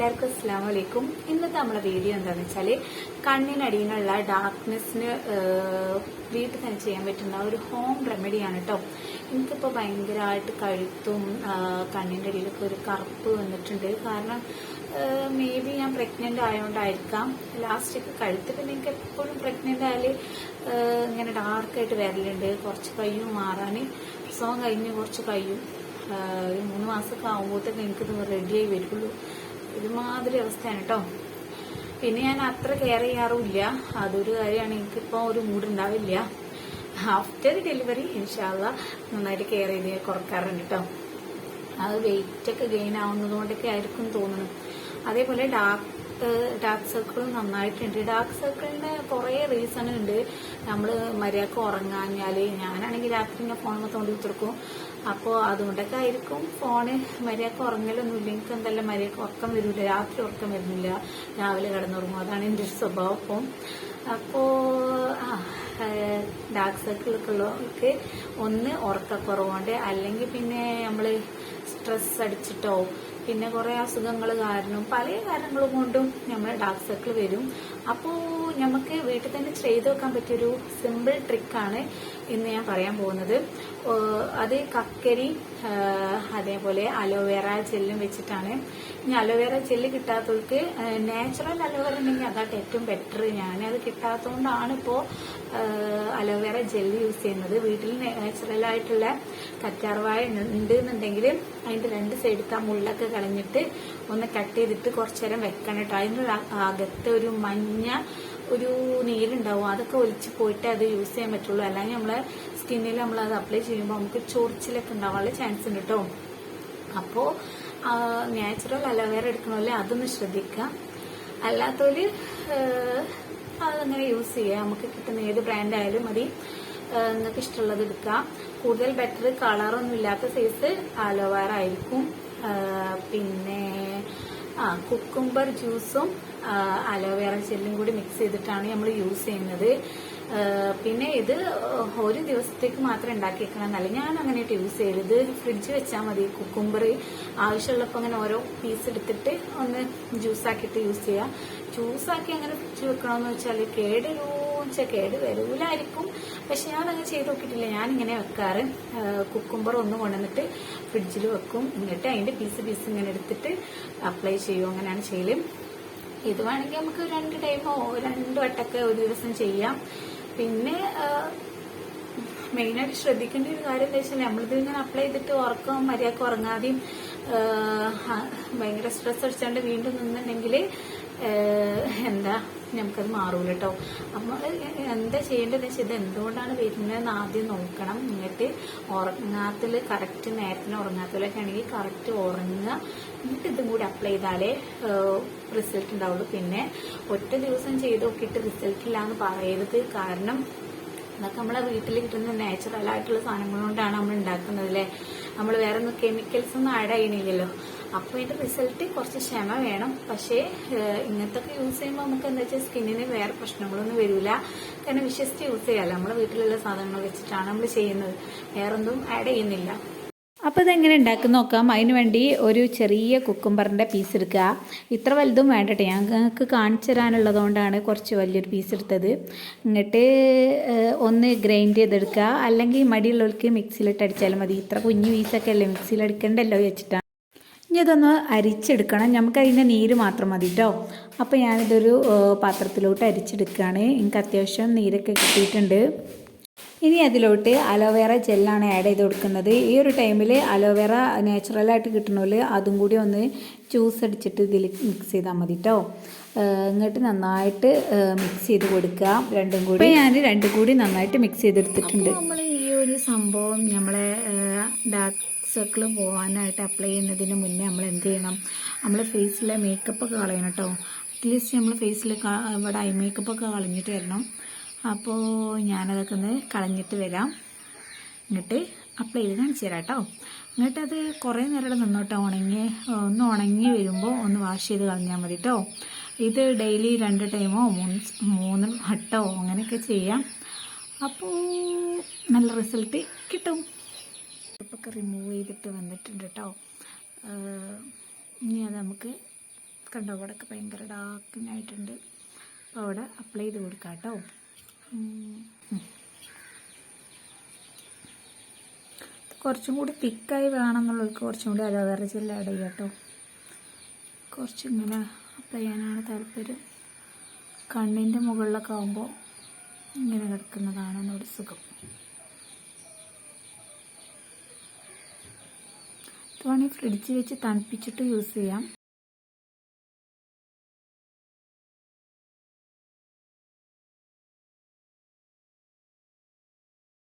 എല്ലാവർക്കും അസ്സാം വലൈക്കും ഇന്നത്തെ നമ്മുടെ വീഡിയോ എന്താണെന്ന് വെച്ചാൽ കണ്ണിനടിയിലുള്ള ഡാർക്ക്നെസ്സിന് വീട്ടിൽ തന്നെ ചെയ്യാൻ പറ്റുന്ന ഒരു ഹോം റെമഡിയാണ് കേട്ടോ എനിക്കിപ്പോൾ ഭയങ്കരമായിട്ട് കഴുത്തും കണ്ണിന്റെ അടിയിലൊക്കെ ഒരു കറുപ്പ് വന്നിട്ടുണ്ട്. കാരണം മേ ബി ഞാൻ പ്രഗ്നന്റ് ആയതുകൊണ്ടായിരിക്കാം ലാസ്റ്റൊക്കെ കഴുത്ത് പിന്നെ എനിക്ക് എപ്പോഴും പ്രഗ്നന്റ് ആയാൽ ഇങ്ങനെ ഡാർക്കായിട്ട് വരലുണ്ട്. കുറച്ച് കയ്യും മാറാൻ പ്രസവം കഴിഞ്ഞ് കുറച്ച് ഒരു മൂന്ന് മാസമൊക്കെ ആകുമ്പോഴത്തേക്ക് എനിക്കിത് റെഡിയായി വരുള്ളൂ. ഒരുമാതിരി അവസ്ഥയാണ് കേട്ടോ പിന്നെ ഞാൻ അത്ര കെയർ ചെയ്യാറുമില്ല. അതൊരു കാര്യമാണ്. എനിക്കിപ്പോൾ ഒരു മൂഡ് ഉണ്ടാവില്ല. ആഫ്റ്റർ ഡെലിവറി ഇൻഷാല്ല നന്നായിട്ട് കെയർ ചെയ്ത് കുറക്കാറുണ്ട് കേട്ടോ അത് വെയിറ്റ് ഒക്കെ ഗെയിൻ ആവുന്നത് കൊണ്ടൊക്കെ ആയിരിക്കും തോന്നുന്നു. അതേപോലെ ഡാർക്ക് ഡാർക്ക് സർക്കിളും നന്നായിട്ടുണ്ട്. ഡാർക്ക് സർക്കിളിന് കുറേ റീസൺ ഉണ്ട്. നമ്മൾ മര്യാദയ്ക്ക് ഉറങ്ങാഞ്ഞാൽ ഞാനാണെങ്കിൽ രാത്രി ഇങ്ങനെ ഫോൺ തോണ്ടി വെച്ചെടുക്കും അപ്പോൾ അതുകൊണ്ടൊക്കെ ആയിരിക്കും ഫോണ് മര്യാദയ്ക്ക് ഉറങ്ങലൊന്നുമില്ല എനിക്ക് എന്തെല്ലാം മര്യാദയ്ക്ക് ഉറക്കം വരുന്നില്ല രാത്രി ഉറക്കം വരുന്നില്ല. രാവിലെ കിടന്നുറങ്ങും. അതാണ് എന്റെ ഒരു സ്വഭാവം അപ്പം. അപ്പോൾ ഡാർക്ക് സർക്കിളൊക്കെ ഉള്ളവർക്ക് ഒന്ന് ഉറക്കക്കുറവുണ്ട്. അല്ലെങ്കിൽ പിന്നെ നമ്മൾ സ്ട്രെസ് അടിച്ചിട്ടോ പിന്നെ കുറേ അസുഖങ്ങൾ കാരണം പല കാരണങ്ങളും കൊണ്ടും നമ്മൾ ഡാർക്ക് സർക്കിൾ വരും. അപ്പോൾ നമുക്ക് വീട്ടിൽ തന്നെ ചെയ്തു വെക്കാൻ പറ്റിയൊരു സിമ്പിൾ ട്രിക്കാണ് ഇന്ന് ഞാൻ പറയാൻ പോകുന്നത്. അത് കക്കരി അതേപോലെ അലോവേറ ജെല്ലും വെച്ചിട്ടാണ്. ഇനി അലോവേറ ജെല്ല് കിട്ടാത്തവർക്ക് നാച്ചുറൽ അലോവേറ ഉണ്ടെങ്കിൽ അതാട്ട് ഏറ്റവും ബെറ്റർ ഞാൻ അത് കിട്ടാത്തതുകൊണ്ടാണ് ഇപ്പോൾ അലോവേറ ജെല്ല് യൂസ് ചെയ്യുന്നത്. വീട്ടിൽ നാച്ചുറൽ ആയിട്ടുള്ള കറ്റാർവാഴ ഉണ്ട് എന്നുണ്ടെങ്കിൽ അതിന്റെ രണ്ട് സൈഡത്തെ ആ മുള്ളൊക്കെ കളഞ്ഞിട്ട് ഒന്ന് കട്ട് ചെയ്തിട്ട് കുറച്ചു നേരം വെക്കണം കേട്ടോ. അതിന്റെ അകത്ത് ഒരു മഞ്ഞ ഒരു നീരുണ്ടാവും. അതൊക്കെ ഒലിച്ച് പോയിട്ട് അത് യൂസ് ചെയ്യാൻ പറ്റുള്ളൂ. അല്ലെങ്കിൽ നമ്മളെ സ്കിന്നിൽ നമ്മൾ അത് അപ്ലൈ ചെയ്യുമ്പോൾ നമുക്ക് ചൊറിച്ചിലൊക്കെ ഉണ്ടാവാനുള്ള ചാൻസ് ഉണ്ട് കേട്ടോ അപ്പോൾ നാച്ചുറൽ അലോവേറ എടുക്കണമല്ലേ അതൊന്ന് ശ്രദ്ധിക്കാം അല്ലാത്തവര് അതങ്ങനെ യൂസ് ചെയ്യാം നമുക്ക് കിട്ടുന്ന ഏത് ബ്രാൻഡ് ആയാലും മതി. നിങ്ങൾക്ക് ഇഷ്ടമുള്ളത് എടുക്കാം കൂടുതൽ ബെറ്റർ കളറൊന്നും ഇല്ലാത്ത സൈസ് അലോവേറ ആയിരിക്കും. പിന്നെ ആ കുക്കുംബർ ജ്യൂസും അലോവേറ ജെല്ലും കൂടി മിക്സ് ചെയ്തിട്ടാണ് നമ്മൾ യൂസ് ചെയ്യുന്നത്. പിന്നെ ഇത് ഒരു ദിവസത്തേക്ക് മാത്രം ഉണ്ടാക്കി വെക്കണമെന്നല്ല ഞാൻ അങ്ങനെയായിട്ട് യൂസ് ചെയ്യരുത് ഫ്രിഡ്ജ് വെച്ചാൽ മതി. കുക്കുംബർ ആവശ്യമുള്ളപ്പോൾ അങ്ങനെ ഓരോ പീസ് എടുത്തിട്ട് ഒന്ന് ജ്യൂസാക്കിയിട്ട് യൂസ് ചെയ്യാം. ജ്യൂസാക്കി അങ്ങനെ ഫ്രിഡ്ജ് വെക്കണമെന്ന് വെച്ചാൽ കേടൊരു വെച്ചാൽ കേട് വരൂലായിരിക്കും. പക്ഷെ ഞാൻ അങ്ങനെ ചെയ്ത് നോക്കിയിട്ടില്ല. ഞാൻ ഇങ്ങനെ വെക്കാറ് കുക്കുംബർ ഒന്ന് കൊണ്ടുവന്നിട്ട് ഫ്രിഡ്ജിൽ വെക്കും. എന്നിട്ട് അതിന്റെ പീസ് പീസ് ഇങ്ങനെ എടുത്തിട്ട് അപ്ലൈ ചെയ്യും അങ്ങനെയാണ് ചെയ്യൽ. ഇത് വേണമെങ്കിൽ നമുക്ക് രണ്ട് ടൈമോ രണ്ട് വട്ടൊക്കെ ഒരു ദിവസം ചെയ്യാം. പിന്നെ മെയിനായിട്ട് ശ്രദ്ധിക്കേണ്ട ഒരു കാര്യം എന്താ വെച്ചാൽ നമ്മളിത് ഇങ്ങനെ അപ്ലൈ ചെയ്തിട്ട് ഉറക്കം മര്യാദയ്ക്ക് ഉറങ്ങാതെയും ഭയങ്കര സ്ട്രെസ് അടിച്ചാണ്ട് വീണ്ടും നിന്നുണ്ടെങ്കിൽ എന്താ നമുക്കത് മാറൂല കേട്ടോ അപ്പോൾ എന്താ ചെയ്യേണ്ടതെന്ന് വെച്ചാൽ ഇത് എന്തുകൊണ്ടാണ് വരുന്നതെന്ന് ആദ്യം നോക്കണം. എന്നിട്ട് ഉറങ്ങാത്തിൽ കറക്റ്റ് നേരത്തിന് ഉറങ്ങാത്തതിലൊക്കെ ആണെങ്കിൽ കറക്റ്റ് ഉറങ്ങുക. എന്നിട്ട് ഇതും കൂടി അപ്ലൈ ചെയ്താലേ റിസൾട്ട് ഉണ്ടാവുള്ളൂ. പിന്നെ ഒറ്റ ദിവസം ചെയ്ത് നോക്കിയിട്ട് റിസൾട്ട് ഇല്ല എന്ന് പറയരുത്. കാരണം അതൊക്കെ നമ്മളെ വീട്ടിൽ കിട്ടുന്ന നാച്ചുറൽ ആയിട്ടുള്ള സാധനങ്ങൾ കൊണ്ടാണ് നമ്മൾ ഉണ്ടാക്കുന്നത് അല്ലേ? നമ്മൾ വേറെ ഒന്നും കെമിക്കൽസ് ഒന്നും ആഡ് ചെയ്യണില്ലല്ലോ. അപ്പോൾ ഇതിന്റെ റിസൾട്ട് കുറച്ച് ക്ഷമ വേണം. പക്ഷേ ഇങ്ങനത്തൊക്കെ യൂസ് ചെയ്യുമ്പോൾ നമുക്ക് എന്താ വെച്ചാൽ സ്കിന്നിന് വേറെ പ്രശ്നങ്ങളൊന്നും വരില്ല. കാരണം വിശ്വസിച്ച് യൂസ് ചെയ്യാമല്ലോ നമ്മളെ വീട്ടിലുള്ള സാധനങ്ങൾ വെച്ചിട്ടാണ് നമ്മൾ ചെയ്യുന്നത്. വേറൊന്നും ആഡ് ചെയ്യുന്നില്ല. അപ്പോൾ ഇതെങ്ങനെ ഉണ്ടാക്കുന്ന നോക്കാം. അതിന് വേണ്ടി ഒരു ചെറിയ കുക്കുംബറിന്റെ പീസ് എടുക്കുക. ഇത്ര വലുതും വേണ്ടട്ടെ. ഞങ്ങൾക്ക് കാണിച്ചു തരാനുള്ളതുകൊണ്ടാണ് കുറച്ച് വലിയൊരു പീസ് എടുത്തത്. എന്നിട്ട് ഒന്ന് ഗ്രൈൻഡ് ചെയ്തെടുക്കുക. അല്ലെങ്കിൽ മടിയുള്ളവർക്ക് മിക്സിയിലിട്ട് അടിച്ചാലും മതി. ഇത്ര കുഞ്ഞു പീസൊക്കെ അല്ലേ? മിക്സിയിൽ അടിക്കണ്ടല്ലോ വെച്ചിട്ടാണ് ഇനി ഇതൊന്ന് അരിച്ചെടുക്കണം. നമുക്ക് അതിന്റെ നീര് മാത്രം മതി കേട്ടോ അപ്പോൾ ഞാനിതൊരു പാത്രത്തിലോട്ട് അരിച്ചെടുക്കുകയാണ്. എനിക്ക് അത്യാവശ്യം നീരൊക്കെ കിട്ടിയിട്ടുണ്ട്. ഇനി അതിലോട്ട് അലോവേറ ജെല്ലാണ് ആഡ് ചെയ്ത് കൊടുക്കുന്നത്. ഈ ഒരു ടൈമിൽ അലോവേറ നാച്ചുറലായിട്ട് കിട്ടണമല്ലോ അതും കൂടി ഒന്ന് ജ്യൂസ് അടിച്ചിട്ട് ഇതിൽ മിക്സ് ചെയ്താൽ മതി കേട്ടോ എന്നിട്ട് നന്നായിട്ട് മിക്സ് ചെയ്ത് കൊടുക്കുക രണ്ടും കൂടി. ഞാൻ രണ്ടും കൂടി നന്നായിട്ട് മിക്സ് ചെയ്തെടുത്തിട്ടുണ്ട്. നമ്മൾ ഈ ഒരു സംഭവം നമ്മളെ ഡാർക്ക് സർക്കിൾ പോകാനായിട്ട് അപ്ലൈ ചെയ്യുന്നതിന് മുന്നേ നമ്മൾ എന്ത് ചെയ്യണം? നമ്മൾ ഫേസിലെ മേക്കപ്പ് ഒക്കെ കളയണം കേട്ടോ അറ്റ്ലീസ്റ്റ് നമ്മൾ ഫേസിൽ ഇവിടെ ഐ മേക്കപ്പ് ഒക്കെ കളഞ്ഞിട്ട് വരണം. അപ്പോൾ ഞാനതൊക്കെ ഒന്ന് കളഞ്ഞിട്ട് വരാം. എന്നിട്ട് അപ്ലൈ ചെയ്ത് കാണിച്ചു തരാം കേട്ടോ എന്നിട്ട് അത് കുറേ നേരം നിന്നോട്ടോ ഉണങ്ങി ഒന്ന് ഉണങ്ങി വരുമ്പോൾ ഒന്ന് വാഷ് ചെയ്ത് കളഞ്ഞാൽ മതി കേട്ടോ ഇത് ഡെയിലി രണ്ട് ടൈമോ മൂന്ന് മൂന്ന് വട്ടോ അങ്ങനെയൊക്കെ ചെയ്യാം. അപ്പോൾ നല്ല റിസൾട്ട് കിട്ടും. ഒക്കെ റിമൂവ് ചെയ്തിട്ട് വന്നിട്ടുണ്ട് കേട്ടോ ഇനി അത് നമുക്ക് കണ്ടോ അവിടെയൊക്കെ ഭയങ്കര ഡാർക്കിനായിട്ടുണ്ട് അപ്പോൾ അവിടെ അപ്ലൈ ചെയ്ത് കൊടുക്കാം കേട്ടോ. കുറച്ചും കൂടി തിക്കായി വേണമെന്നുള്ളവർക്ക് കുറച്ചും കൂടി അലോവേറ ജെല്ല് ആഡ് ചെയ്യാം കേട്ടോ. കുറച്ചിങ്ങനെ അപ്ലൈ ചെയ്യാനാണ് താല്പര്യം. കണ്ണിന്റെ മുകളിലൊക്കെ ആകുമ്പോൾ ഇങ്ങനെ കിടക്കുന്നതാണ് ഒന്നുകൂടി സുഖം. ഇത് വേണമെങ്കിൽ ഫ്രിഡ്ജിൽ വെച്ച് തണുപ്പിച്ചിട്ട് യൂസ് ചെയ്യാം.